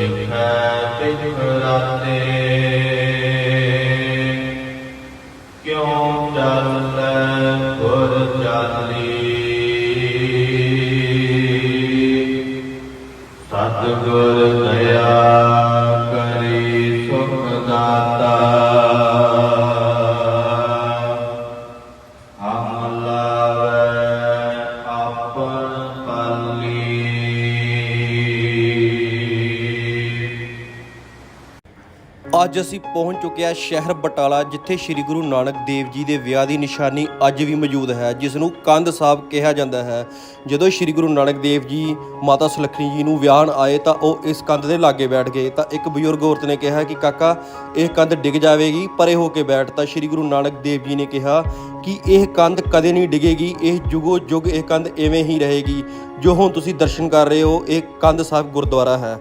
ਦੇਖੈ ਤਿਖ ਰਾਤੇ ਕਿਉ ਚੱਲੈ ਗੁਰ ਚਾਲੀ? ਸਤਿਗੁਰ ਦਇਆ ਕਰੇ ਸੁਖ ਦਾਤਾ। ਅੱਜ ਅਸੀਂ ਪਹੁੰਚ ਚੁੱਕੇ ਹਾਂ ਸ਼ਹਿਰ ਬਟਾਲਾ, ਜਿੱਥੇ ਸ੍ਰੀ ਗੁਰੂ ਨਾਨਕ ਦੇਵ ਜੀ ਦੇ ਵਿਆਹ ਦੀ ਨਿਸ਼ਾਨੀ ਅੱਜ ਵੀ ਮੌਜੂਦ ਹੈ ਜਿਸ ਨੂੰ ਕੰਧ ਸਾਹਿਬ ਕਿਹਾ ਜਾਂਦਾ ਹੈ। ਜਦੋਂ ਸ੍ਰੀ ਗੁਰੂ ਨਾਨਕ ਦੇਵ ਜੀ, ਮਾਤਾ ਸੁਲੱਖਣੀ ਜੀ ਨੂੰ ਵਿਆਹਣ ਆਏ ਤਾਂ ਉਹ ਇਸ ਕੰਧ ਦੇ ਲਾਗੇ ਬੈਠ ਗਏ। ਤਾਂ ਇੱਕ ਬਜ਼ੁਰਗ ਔਰਤ ਨੇ ਕਿਹਾ ਕਿ, ਕਾਕਾ, ਇਹ ਕੰਧ ਡਿੱਗ ਜਾਵੇਗੀ, ਪਰੇ ਹੋ ਕੇ ਬੈਠ। ਤਾਂ ਸ੍ਰੀ ਗੁਰੂ ਨਾਨਕ ਦੇਵ ਜੀ ਨੇ ਕਿਹਾ ਕਿ ਇਹ ਕੰਧ ਕਦੇ ਨਹੀਂ ਡਿੱਗੇਗੀ, ਇਹ ਜੁਗੋ ਜੁਗ ਇਹ ਕੰਧ ਐਵੇਂ ਹੀ ਰਹੇਗੀ। ਜੋ ਹੁਣ ਤੁਸੀਂ ਦਰਸ਼ਨ ਕਰ ਰਹੇ ਹੋ, ਇਹ ਕੰਧ ਸਾਹਿਬ ਗੁਰਦੁਆਰਾ ਹੈ।